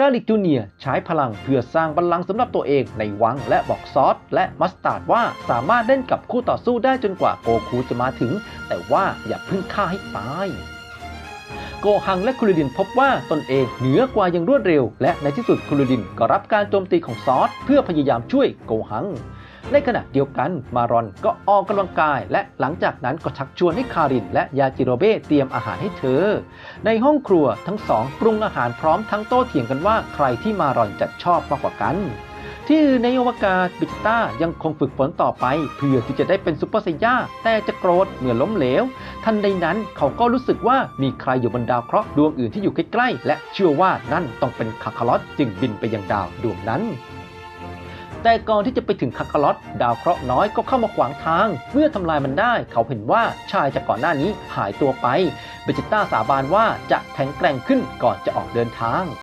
กาลิกจูเนียใช้พลังเพื่อสร้างบัลลังก์สำหรับตัวเองในวังและบอกซอสและมัสตาร์ดว่าสามารถเล่นกับคู่ต่อสู้ได้จนกว่าโกคูจะมาถึง แต่ว่าอย่าเพิ่งฆ่าให้ตายโกฮังและคุริดินพบว่าตนเองเหนือกว่าอย่างรวดเร็ว และในที่สุดคุริดินก็รับการโจมตีของซอสเพื่อพยายามช่วยโกฮัง ในขณะเดียวกันมารอนก็ออกกำลังกาย และหลังจากนั้นก็ชักชวนให้คาริน และยาจิโรเบะเตรียมอาหารให้เธอ ในห้องครัวทั้งสองปรุงอาหารพร้อมทั้งโต้เถียงกันว่าใครที่มารอนจะชอบมากกว่ากันที่อื่นในอวกาศบิจิต้ายังคงฝึกฝนต่อไป เพื่อที่จะได้เป็นซุปเปอร์ไซย่าแต่จะโกรธเมื่อล้มเหลว ทันใดนั้นเขาก็รู้สึกว่ามีใครอยู่บนดาวเคราะห์ดวงอื่นที่อยู่ใกล้ๆ และเชื่อว่านั่นต้องเป็นคาคาลอสจึงบินไปยังดาวดวงนั้น แต่ก่อนที่จะไปถึงคาคาลอสดาวเคราะห์น้อยก็เข้ามาขวางทาง เมื่อทำลายมันได้ เขาเห็นว่าชายจากก่อนหน้านี้หายตัวไปเบจิต้าสาบานว่าจะแข็งแกร่งขึ้นก่อนจะออกเดินทาง